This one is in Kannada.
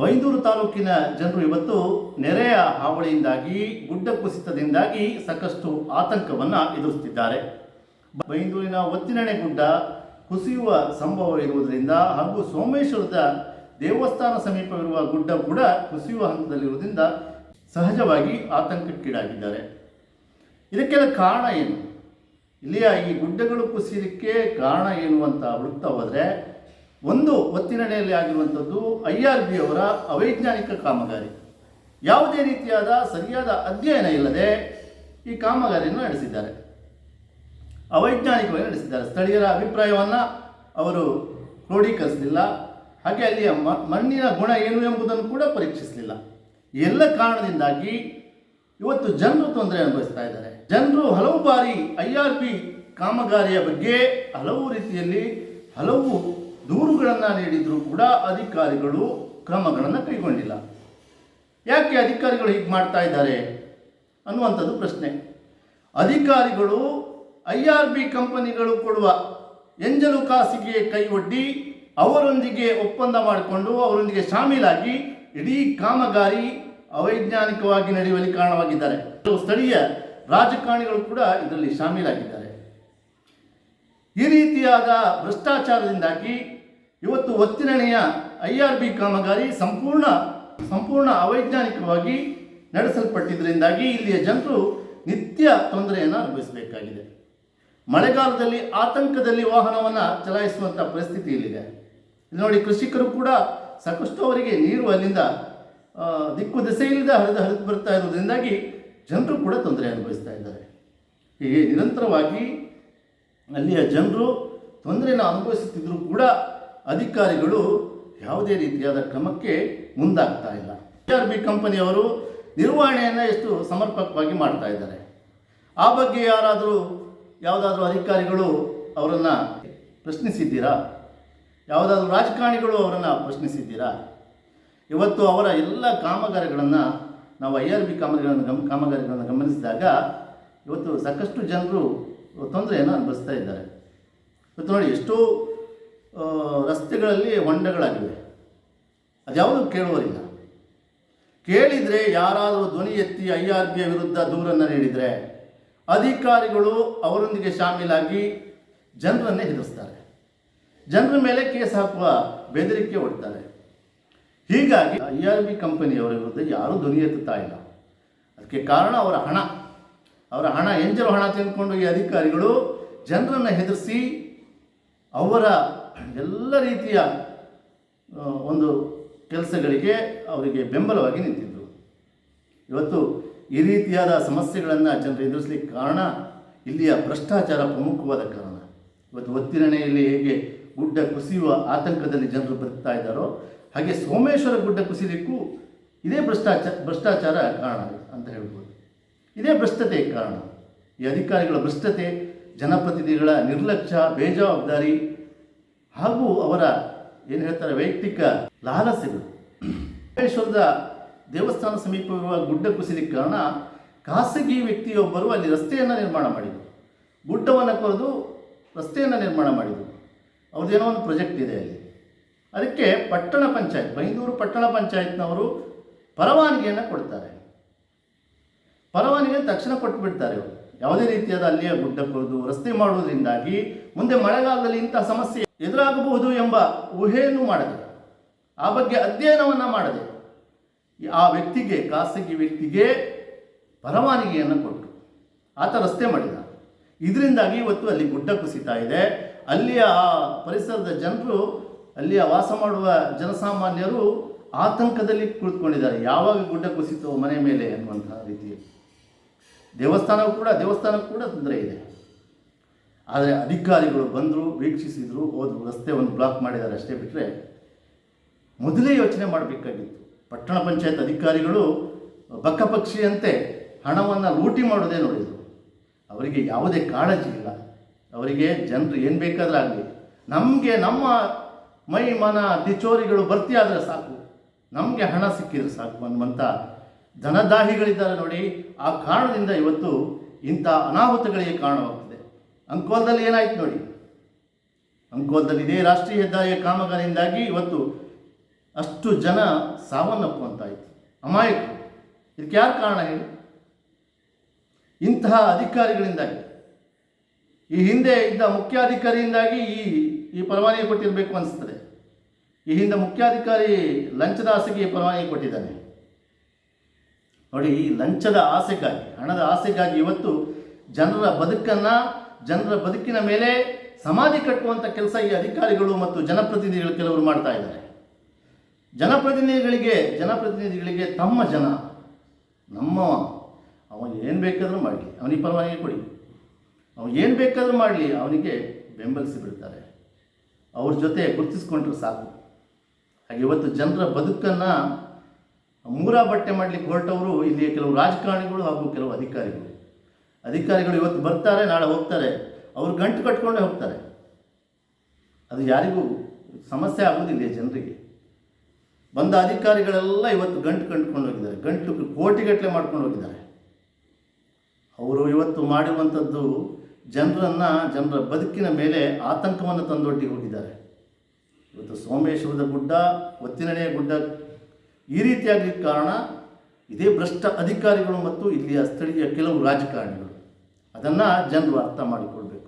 ಬೈಂದೂರು ತಾಲೂಕಿನ ಜನರು ಇವತ್ತು ನೆರೆಯ ಹಾವಳಿಯಿಂದಾಗಿ, ಗುಡ್ಡ ಕುಸಿತದಿಂದಾಗಿ ಸಾಕಷ್ಟು ಆತಂಕವನ್ನು ಎದುರಿಸುತ್ತಿದ್ದಾರೆ ಬೈಂದೂರಿನ ಒತ್ತಿನಣೆ ಗುಡ್ಡ ಕುಸಿಯುವ ಸಂಭವ ಇರುವುದರಿಂದ ಹಾಗೂ ಸೋಮೇಶ್ವರದ ದೇವಸ್ಥಾನ ಸಮೀಪವಿರುವ ಗುಡ್ಡ ಕೂಡ ಕುಸಿಯುವ ಹಂತದಲ್ಲಿರುವುದರಿಂದ ಸಹಜವಾಗಿ ಆತಂಕಕ್ಕೀಡಾಗಿದ್ದಾರೆ. ಇದಕ್ಕೆಲ್ಲ ಕಾರಣ ಏನು? ಇಲ್ಲಿಯ ಈ ಗುಡ್ಡಗಳು ಕುಸಿಯಲಿಕ್ಕೆ ಕಾರಣ ಏನು ಅಂತ ಹುಡುಕ್ತಾ ಹೋದರೆ ಒಂದು ಒತ್ತಿನಡೆಯಲ್ಲಿ ಆಗಿರುವಂಥದ್ದು ಐ ಆರ್ ಬಿ ಅವರ ಅವೈಜ್ಞಾನಿಕ ಕಾಮಗಾರಿ. ಯಾವುದೇ ರೀತಿಯಾದ ಸರಿಯಾದ ಅಧ್ಯಯನ ಇಲ್ಲದೆ ಈ ಕಾಮಗಾರಿಯನ್ನು ನಡೆಸಿದ್ದಾರೆ. ಅವೈಜ್ಞಾನಿಕವಾಗಿ ನಡೆಸಿದ್ದಾರೆ. ಸ್ಥಳೀಯರ ಅಭಿಪ್ರಾಯವನ್ನು ಅವರು ಕ್ರೋಢೀಕರಿಸಲಿಲ್ಲ. ಹಾಗೆ ಅಲ್ಲಿಯ ಮಣ್ಣಿನ ಗುಣ ಏನು ಎಂಬುದನ್ನು ಕೂಡ ಪರೀಕ್ಷಿಸಲಿಲ್ಲ. ಎಲ್ಲ ಕಾರಣದಿಂದಾಗಿ ಇವತ್ತು ಜನರು ತೊಂದರೆ ಅನುಭವಿಸ್ತಾ ಇದ್ದಾರೆ. ಜನರು ಹಲವು ಬಾರಿ ಐ ಆರ್ ಪಿ ಕಾಮಗಾರಿಯ ಬಗ್ಗೆ ಹಲವು ರೀತಿಯಲ್ಲಿ ಹಲವು ದೂರುಗಳನ್ನು ನೀಡಿದರೂ ಕೂಡ ಅಧಿಕಾರಿಗಳು ಕ್ರಮಗಳನ್ನು ಕೈಗೊಂಡಿಲ್ಲ. ಯಾಕೆ ಅಧಿಕಾರಿಗಳು ಹೀಗೆ ಮಾಡ್ತಾ ಇದ್ದಾರೆ ಅನ್ನುವಂಥದ್ದು ಪ್ರಶ್ನೆ. ಅಧಿಕಾರಿಗಳು ಐ ಆರ್ ಬಿ ಕಂಪನಿಗಳು ಕೊಡುವ ಎಂಜಲು ಕಾಸಿಗೆ ಕೈ ಒಡ್ಡಿ ಅವರೊಂದಿಗೆ ಒಪ್ಪಂದ ಮಾಡಿಕೊಂಡು ಅವರೊಂದಿಗೆ ಶಾಮೀಲಾಗಿ ಇಡೀ ಕಾಮಗಾರಿ ಅವೈಜ್ಞಾನಿಕವಾಗಿ ನಡೆಯುವಲ್ಲಿ ಕಾರಣವಾಗಿದ್ದಾರೆ. ಕೆಲವು ಸ್ಥಳೀಯ ರಾಜಕಾರಣಿಗಳು ಕೂಡ ಇದರಲ್ಲಿ ಶಾಮೀಲಾಗಿದ್ದಾರೆ. ಈ ರೀತಿಯಾದ ಭ್ರಷ್ಟಾಚಾರದಿಂದಾಗಿ ಇವತ್ತು ಒತ್ತಿನಣೆಯ ಐ ಆರ್ ಬಿ ಕಾಮಗಾರಿ ಸಂಪೂರ್ಣ ಸಂಪೂರ್ಣ ಅವೈಜ್ಞಾನಿಕವಾಗಿ ನಡೆಸಲ್ಪಟ್ಟಿದ್ದರಿಂದಾಗಿ ಇಲ್ಲಿಯ ಜನರು ನಿತ್ಯ ತೊಂದರೆಯನ್ನು ಅನುಭವಿಸಬೇಕಾಗಿದೆ. ಮಳೆಗಾಲದಲ್ಲಿ ಆತಂಕದಲ್ಲಿ ವಾಹನವನ್ನು ಚಲಾಯಿಸುವಂಥ ಪರಿಸ್ಥಿತಿ ಇಲ್ಲಿದೆ. ಇಲ್ಲಿ ನೋಡಿ ಕೃಷಿಕರು ಕೂಡ ಸಾಕಷ್ಟು ಅವರಿಗೆ ನೀರು ಅಲ್ಲಿಂದ ದಿಕ್ಕು ದಿಸೆ ಹರಿದು ಹರಿದು ಬರ್ತಾ ಇರೋದ್ರಿಂದಾಗಿ ಜನರು ಕೂಡ ತೊಂದರೆ ಅನುಭವಿಸ್ತಾ ಇದ್ದಾರೆ. ಹೀಗೆ ನಿರಂತರವಾಗಿ ಅಲ್ಲಿಯ ಜನರು ತೊಂದರೆಯನ್ನು ಅನುಭವಿಸುತ್ತಿದ್ದರೂ ಕೂಡ ಅಧಿಕಾರಿಗಳು ಯಾವುದೇ ರೀತಿಯಾದ ಕ್ರಮಕ್ಕೆ ಮುಂದಾಗ್ತಾ ಇಲ್ಲ. ಆರ್ ಬಿ ಕಂಪನಿಯವರು ನಿರ್ವಹಣೆಯನ್ನು ಎಷ್ಟು ಸಮರ್ಪಕವಾಗಿ ಮಾಡ್ತಾ ಇದ್ದಾರೆ. ಆ ಬಗ್ಗೆ ಯಾರಾದರೂ, ಯಾವುದಾದ್ರೂ ಅಧಿಕಾರಿಗಳು ಅವರನ್ನು ಪ್ರಶ್ನಿಸಿದ್ದೀರಾ? ಯಾವುದಾದ್ರೂ ರಾಜಕಾರಣಿಗಳು ಅವರನ್ನು ಪ್ರಶ್ನಿಸಿದ್ದೀರಾ? ಇವತ್ತು ಅವರ ಎಲ್ಲ ಕಾಮಗಾರಿಗಳನ್ನು ನಾವು ಐ ಆರ್ ಬಿ ಕಾಮಗಾರಿಗಳನ್ನು ಗಮ್, ಕಾಮಗಾರಿಗಳನ್ನು ಗಮನಿಸಿದಾಗ ಇವತ್ತು ಸಾಕಷ್ಟು ಜನರು ತೊಂದರೆಯನ್ನು ಅನುಭವಿಸ್ತಾ ಇದ್ದಾರೆ. ಇವತ್ತು ನೋಡಿ, ಎಷ್ಟೋ ರಸ್ತೆಗಳಲ್ಲಿ ಹೊಂಡಗಳಾಗಿವೆ. ಅದ್ಯಾವುದು ಕೇಳುವರಿಲ್ಲ ಕೇಳಿದರೆ ಯಾರಾದರೂ ಧ್ವನಿ ಎತ್ತಿ ಐ ಆರ್ ಬಿಯ ವಿರುದ್ಧ ದೂರನ್ನು ನೀಡಿದರೆ ಅಧಿಕಾರಿಗಳು ಅವರೊಂದಿಗೆ ಶಾಮೀಲಾಗಿ ಜನರನ್ನೇ ಹೆದರಿಸ್ತಾರೆ. ಜನರ ಮೇಲೆ ಕೇಸ್ ಹಾಕುವ ಬೆದರಿಕೆ ಹೊಡ್ತಾರೆ. ಹೀಗಾಗಿ ಐ ಆರ್ ಬಿ ಕಂಪನಿಯವರ ವಿರುದ್ಧ ಯಾರೂ ಧ್ವನಿ ಎತ್ತುತ್ತಾ ಇಲ್ಲ. ಅದಕ್ಕೆ ಕಾರಣ ಅವರ ಹಣ. ಅವರ ಹಣ ಎಂಜರು ಹಣ ತಿಂದ್ಕೊಂಡು ಈ ಅಧಿಕಾರಿಗಳು ಜನರನ್ನು ಹೆದರಿಸಿ ಅವರ ಎಲ್ಲ ರೀತಿಯ ಒಂದು ಕೆಲಸಗಳಿಗೆ ಅವರಿಗೆ ಬೆಂಬಲವಾಗಿ ನಿಂತಿದ್ದರು ಇವತ್ತು ಈ ರೀತಿಯಾದ ಸಮಸ್ಯೆಗಳನ್ನು ಜನರು ಎದುರಿಸಲಿಕ್ಕೆ ಕಾರಣ ಇಲ್ಲಿಯ ಭ್ರಷ್ಟಾಚಾರ ಪ್ರಮುಖವಾದ ಕಾರಣ. ಇವತ್ತು ಒತ್ತಿರಣೆಯಲ್ಲಿ ಹೇಗೆ ಗುಡ್ಡ ಕುಸಿಯುವ ಆತಂಕದಲ್ಲಿ ಜನರು ಬರ್ತಾ ಇದ್ದಾರೋ, ಹಾಗೆ ಸೋಮೇಶ್ವರ ಗುಡ್ಡ ಕುಸಿಲಿಕ್ಕೂ ಇದೇ ಭ್ರಷ್ಟಾಚಾರ ಭ್ರಷ್ಟಾಚಾರ ಕಾರಣ ಅಂತ ಹೇಳ್ಬೋದು. ಇದೇ ಭ್ರಷ್ಟತೆ ಕಾರಣ. ಈ ಅಧಿಕಾರಿಗಳ ಭ್ರಷ್ಟತೆ, ಜನಪ್ರತಿನಿಧಿಗಳ ನಿರ್ಲಕ್ಷ್ಯ, ಬೇಜವಾಬ್ದಾರಿ ಹಾಗೂ ಅವರ ಏನು ಹೇಳ್ತಾರೆ, ವೈಯಕ್ತಿಕ ಲಾಲಸೆಗಳು ಮಹೇಶ್ವರದ ದೇವಸ್ಥಾನ ಸಮೀಪವಿರುವ ಗುಡ್ಡ ಕುಸಿಲಿಕ್ಕೆ ಕಾರಣ ಖಾಸಗಿ ವ್ಯಕ್ತಿಯೊಬ್ಬರು ಅಲ್ಲಿ ರಸ್ತೆಯನ್ನು ನಿರ್ಮಾಣ ಮಾಡಿದರು. ಗುಡ್ಡವನ್ನು ಕೊರೆದು ರಸ್ತೆಯನ್ನು ನಿರ್ಮಾಣ ಮಾಡಿದರು. ಅವ್ರದ್ದೇನೋ ಒಂದು ಪ್ರಾಜೆಕ್ಟ್ ಇದೆ ಅಲ್ಲಿ. ಅದಕ್ಕೆ ಪಟ್ಟಣ ಪಂಚಾಯತ್, ಬೈಂದೂರು ಪಟ್ಟಣ ಪಂಚಾಯತ್ನವರು ಪರವಾನಗಿಯನ್ನು ಕೊಡ್ತಾರೆ. ಪರವಾನಗಿಯನ್ನು ತಕ್ಷಣ ಕೊಟ್ಟುಬಿಡ್ತಾರೆ ಅವರು ಯಾವುದೇ ರೀತಿಯಾದ ಅಲ್ಲಿಯ ಗುಡ್ಡ ಕೊರೆದು ರಸ್ತೆ ಮಾಡುವುದರಿಂದಾಗಿ ಮುಂದೆ ಮಳೆಗಾಲದಲ್ಲಿ ಇಂತಹ ಸಮಸ್ಯೆ ಎದುರಾಗಬಹುದು ಎಂಬ ಊಹೆಯನ್ನು ಮಾಡದೆ. ಆ ಬಗ್ಗೆ ಅಧ್ಯಯನವನ್ನು ಮಾಡದೆ. ಆ ವ್ಯಕ್ತಿಗೆ, ಖಾಸಗಿ ವ್ಯಕ್ತಿಗೆ ಪರವಾನಿಗೆಯನ್ನು ಕೊಟ್ಟು ಆತ ರಸ್ತೆ ಮಾಡಿದ. ಇದರಿಂದಾಗಿ ಇವತ್ತು ಅಲ್ಲಿ ಗುಡ್ಡ ಕುಸಿತಾ ಇದೆ. ಅಲ್ಲಿಯ ಆ ಪರಿಸರದ ಜನರು, ಅಲ್ಲಿಯ ವಾಸ ಮಾಡುವ ಜನಸಾಮಾನ್ಯರು ಆತಂಕದಲ್ಲಿ ಕುಳಿತುಕೊಂಡಿದ್ದಾರೆ. ಯಾವಾಗ ಗುಡ್ಡ ಕುಸಿತೋ ಮನೆ ಮೇಲೆ ಅನ್ನುವಂತಹ ರೀತಿಯಲ್ಲಿ ದೇವಸ್ಥಾನವೂ ಕೂಡ ದೇವಸ್ಥಾನಕ್ಕೂ ಕೂಡ ತೊಂದರೆ ಇದೆ. ಆದರೆ ಅಧಿಕಾರಿಗಳು ಬಂದರು, ವೀಕ್ಷಿಸಿದರು, ಹೋದರು, ರಸ್ತೆ ಒಂದು ಬ್ಲಾಕ್ ಮಾಡಿದ್ದಾರೆ ಅಷ್ಟೇ ಬಿಟ್ಟರೆ ಮೊದಲೇ ಯೋಚನೆ ಮಾಡಬೇಕಾಗಿತ್ತು. ಪಟ್ಟಣ ಪಂಚಾಯತ್ ಅಧಿಕಾರಿಗಳು ಬಕ್ಕಪಕ್ಷಿಯಂತೆ ಹಣವನ್ನು ಲೂಟಿ ಮಾಡೋದೇ ನೋಡಿದರು. ಅವರಿಗೆ ಯಾವುದೇ ಕಾಳಜಿ ಇಲ್ಲ. ಅವರಿಗೆ ಜನರು ಏನು ಬೇಕಾದರೂ ಆಗಲಿ. ನಮಗೆ ನಮ್ಮ ಮೈ, ಮನ ತಿಚೋರಿಗಳು ಬರ್ತಿಯಾದರೆ ಸಾಕು. ನಮಗೆ ಹಣ ಸಿಕ್ಕಿದ್ರೆ ಸಾಕು ಅನ್ನುವಂಥ ಧನದಾಹಿಗಳಿದ್ದಾರೆ ನೋಡಿ, ಆ ಕಾರಣದಿಂದ ಇವತ್ತು ಇಂಥ ಅನಾಹುತಗಳಿಗೆ ಕಾರಣವಾಗ್ತದೆ. ಅಂಕೋಲದಲ್ಲಿ ಏನಾಯ್ತು ನೋಡಿ? ಅಂಕೋಲದಲ್ಲಿ ಇದೇ ರಾಷ್ಟ್ರೀಯ ಹೆದ್ದಾರಿಯ ಕಾಮಗಾರಿಯಿಂದಾಗಿ ಇವತ್ತು ಅಷ್ಟು ಜನ ಸಾವನ್ನಪ್ಪುವಂತಾಯಿತು. ಅಮಾಯಕ ಇದಕ್ಕೆ ಯಾರು ಕಾರಣ ಹೇಳಿ? ಇಂತಹ ಅಧಿಕಾರಿಗಳಿಂದಾಗಿ. ಈ ಹಿಂದೆ ಇದ್ದ ಮುಖ್ಯಾಧಿಕಾರಿಯಿಂದಾಗಿ ಈ ಈ ಪರವಾನಗಿ ಕೊಟ್ಟಿರಬೇಕು ಅನಿಸ್ತದೆ. ಈ ಹಿಂದೆ ಮುಖ್ಯಾಧಿಕಾರಿ ಲಂಚದ ಆಸೆಗೆ ಈ ಪರವಾನಗಿ ಕೊಟ್ಟಿದ್ದಾನೆ. ನೋಡಿ ಲಂಚದ ಆಸೆಗಾಗಿ, ಹಣದ ಆಸೆಗಾಗಿ ಇವತ್ತು ಜನರ ಬದುಕನ್ನು, ಜನರ ಬದುಕಿನ ಮೇಲೆ ಸಮಾಧಿ ಕಟ್ಟುವಂಥ ಕೆಲಸ ಈ ಅಧಿಕಾರಿಗಳು ಮತ್ತು ಜನಪ್ರತಿನಿಧಿಗಳು ಕೆಲವರು ಮಾಡ್ತಾ ಇದ್ದಾರೆ. ಜನಪ್ರತಿನಿಧಿಗಳಿಗೆ ಜನಪ್ರತಿನಿಧಿಗಳಿಗೆ ತಮ್ಮ ಜನ, ನಮ್ಮ ಅವ ಏನು ಬೇಕಾದರೂ ಮಾಡಲಿ, ಅವನಿಗೆ ಪರವಾನಗಿ ಕೊಡಿ. ಅವನು ಏನು ಬೇಕಾದರೂ ಮಾಡಲಿ, ಅವನಿಗೆ ಬೆಂಬಲಿಸಿ ಬಿಡ್ತಾರೆ. ಅವ್ರ ಜೊತೆ ಗುರುತಿಸ್ಕೊಂಡ್ರೆ ಸಾಕು. ಹಾಗೆ ಇವತ್ತು ಜನರ ಬದುಕನ್ನು ಮೂರ ಬಟ್ಟೆ ಮಾಡಲಿಕ್ಕೆ ಹೊರಟವರು ಇಲ್ಲಿ ಕೆಲವು ರಾಜಕಾರಣಿಗಳು ಹಾಗೂ ಕೆಲವು ಅಧಿಕಾರಿಗಳು. ಅಧಿಕಾರಿಗಳು ಇವತ್ತು ಬರ್ತಾರೆ, ನಾಳೆ ಹೋಗ್ತಾರೆ. ಅವರು ಗಂಟು ಕಟ್ಕೊಂಡೇ ಹೋಗ್ತಾರೆ. ಅದು ಯಾರಿಗೂ ಸಮಸ್ಯೆ ಆಗೋದಿಲ್ಲ ಜನರಿಗೆ. ಬಂದ ಅಧಿಕಾರಿಗಳೆಲ್ಲ ಇವತ್ತು ಗಂಟು ಕಂಡುಕೊಂಡು ಹೋಗಿದ್ದಾರೆ. ಗಂಟು ಕೋಟಿಗಟ್ಟಲೆ ಮಾಡ್ಕೊಂಡು ಹೋಗಿದ್ದಾರೆ. ಅವರು ಇವತ್ತು ಮಾಡಿರುವಂಥದ್ದು ಜನರನ್ನು, ಜನರ ಬದುಕಿನ ಮೇಲೆ ಆತಂಕವನ್ನು ತಂದೊಡ್ಡಿ ಹೋಗಿದ್ದಾರೆ. ಇವತ್ತು ಸೋಮೇಶ್ವರದ ಗುಡ್ಡ ಒತ್ತಿನಡೆಯ ಗುಡ್ಡ ಈ ರೀತಿಯಾಗಿ ಕಾರಣ ಇದೇ ಭ್ರಷ್ಟ ಅಧಿಕಾರಿಗಳು ಮತ್ತು ಇಲ್ಲಿಯ ಸ್ಥಳೀಯ ಕೆಲವು ರಾಜಕಾರಣಿಗಳು. ಅದನ್ನು ಜನರು ಅರ್ಥ ಮಾಡಿಕೊಳ್ಬೇಕು.